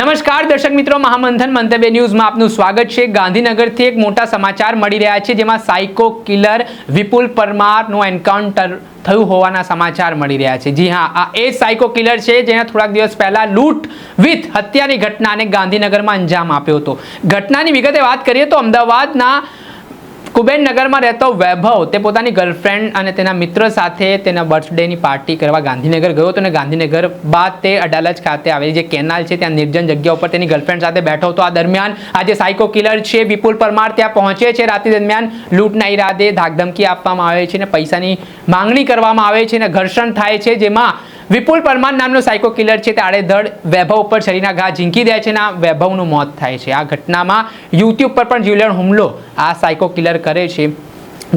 નમસ્કાર, દર્શક મિત્રો. મહામંથન મંતવ્ય ન્યૂઝમાં આપનું સ્વાગત છે. ગાંધીનગરથી એક મોટા સમાચાર મળી રહ્યા છે, જેમાં સાયકો કિલર વિપુલ પરમારનું એન્કાઉન્ટર થયું હોવાના સમાચાર મળી રહ્યા છે. જી હા, આ એ સાયકો કિલર છે, જેણે થોડાક દિવસ પહેલા લૂંટ વિથ હત્યાની ઘટનાને ગાંધીનગરમાં અંજામ આપ્યો હતો. ઘટનાની વિગતે વાત કરીએ તો અમદાવાદના કુબેરનગરમાં રહેતો વૈભવ તે પોતાની ગર્લફ્રેન્ડ અને તેના મિત્ર સાથે તેના બર્થડેની પાર્ટી કરવા ગાંધીનગર ગયો હતો અને ગાંધીનગર બાદ તે અડાલજ ખાતે આવેલી જે કેનાલ છે, ત્યાં નિર્જન જગ્યા ઉપર તેની ગર્લફ્રેન્ડ સાથે બેઠો હતો. આ દરમિયાન આ જે સાયકો કિલર છે, વિપુલ પરમાર ત્યાં પહોંચે છે. રાત્રિ દરમિયાન લૂંટના ઈરાદે ધાકધમકી આપવામાં આવે છે અને પૈસાની માંગણી કરવામાં આવે છે અને ઘર્ષણ થાય છે, જેમાં વિપુલ પરમાર નામનો સાયકો કિલર છે. તે આડેધડ વૈભવ ઉપર શરીરના ઘા ઝીંકી દે છે અને આ વૈભવનું મોત થાય છે. આ ઘટનામાં યુવતી ઉપર પણ જીવલેણ હુમલો આ સાયકો કિલર કરે છે.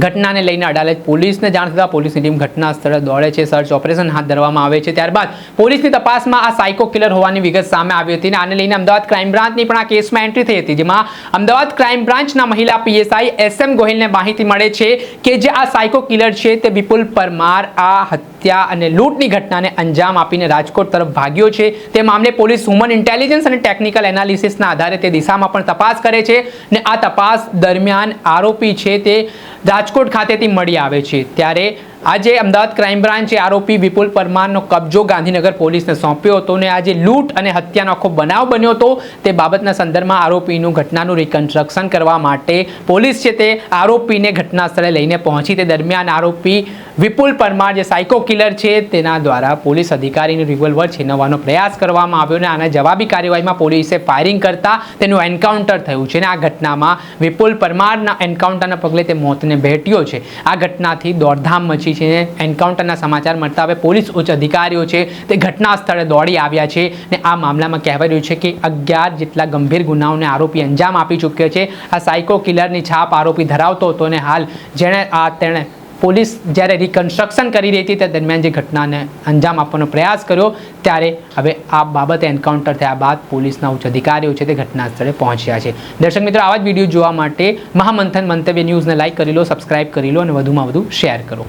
ઘટનાને લઈને અડાલજ પોલીસને જાણ થતાં પોલીસની ટીમ ઘટના સ્થળે દોડે છે. સર્ચ ઓપરેશન હાથ ધરવામાં આવે છે. ત્યારબાદ પોલીસની તપાસમાં આ સાયકો કિલર હોવાની વિગત સામે આવી હતી અને આને લઈને અમદાવાદ ક્રાઇમ બ્રાન્ચની પણ આ કેસમાં એન્ટ્રી થઈ હતી, જેમાં અમદાવાદ ક્રાઇમ બ્રાન્ચના મહિલા પીએસઆઈ એસ એમ ગોહિલને માહિતી મળે છે કે જે આ સાયકો કિલર છે તે વિપુલ પરમાર આ હત્યા અને લૂંટની ઘટનાને અંજામ આપીને રાજકોટ તરફ ભાગ્યો છે. તે મામલે પોલીસ હ્યુમન ઇન્ટેલિજન્સ અને ટેકનિકલ એનાલિસિસના આધારે તે દિશામાં પણ તપાસ કરે છે ને આ તપાસ દરમિયાન આરોપી છે તે રાજકોટ ખાતેથી મળી આવે છે. ત્યારે આજે અમદાવાદ ક્રાઇમ બ્રાન્ચે આરોપી વિપુલ પરમારનો કબજો ગાંધીનગર પોલીસને સોંપ્યો હતો અને આજે લૂંટ અને હત્યાનો આખો બનાવ બન્યો હતો. તે બાબતના સંદર્ભમાં આરોપીનું ઘટનાનું રિકન્સ્ટ્રક્શન કરવા માટે પોલીસ છે તે આરોપીને ઘટના સ્થળે લઈને પહોંચી. તે દરમિયાન આરોપી વિપુલ પરમાર જે સાયકો કિલર છે તેના દ્વારા પોલીસ અધિકારીનું રિવોલ્વર છીનવવાનો પ્રયાસ કરવામાં આવ્યો અને આના જવાબી કાર્યવાહીમાં પોલીસે ફાયરિંગ કરતા તેનું એન્કાઉન્ટર થયું છે અને આ ઘટનામાં વિપુલ પરમારના એન્કાઉન્ટરના પગલે તે મોતને ભેટ્યો છે. આ ઘટનાથી દોડધામ મચી છે. એન્કાઉન્ટરના સમાચાર મળતા હવે પોલીસ ઉચ્ચ અધિકારીઓ છે તે ઘટના સ્થળે દોડી આવ્યા છે ને આ મામલામાં કહેવાય રહ્યું છે કે અગિયાર જેટલા ગંભીર ગુનાઓને આરોપી અંજામ આપી ચૂક્યો છે. આ સાયકો કિલરની છાપ આરોપી ધરાવતો હતો ને હાલ જેણે આ તેણે પોલીસ જ્યારે રિકન્સ્ટ્રક્શન કરી રહી હતી તે દરમિયાન જે ઘટનાને અંજામ આપવાનો પ્રયાસ કર્યો ત્યારે હવે આ બાબતે એન્કાઉન્ટર થયા બાદ પોલીસના ઉચ્ચ અધિકારીઓ છે તે ઘટના સ્થળે પહોંચ્યા છે. દર્શક મિત્રો, આવા જ વીડિયો જોવા માટે મહામંથન મંતવ્ય ન્યૂઝને લાઇક કરી લો, સબસ્ક્રાઇબ કરી લો અને વધુમાં વધુ શેર કરો.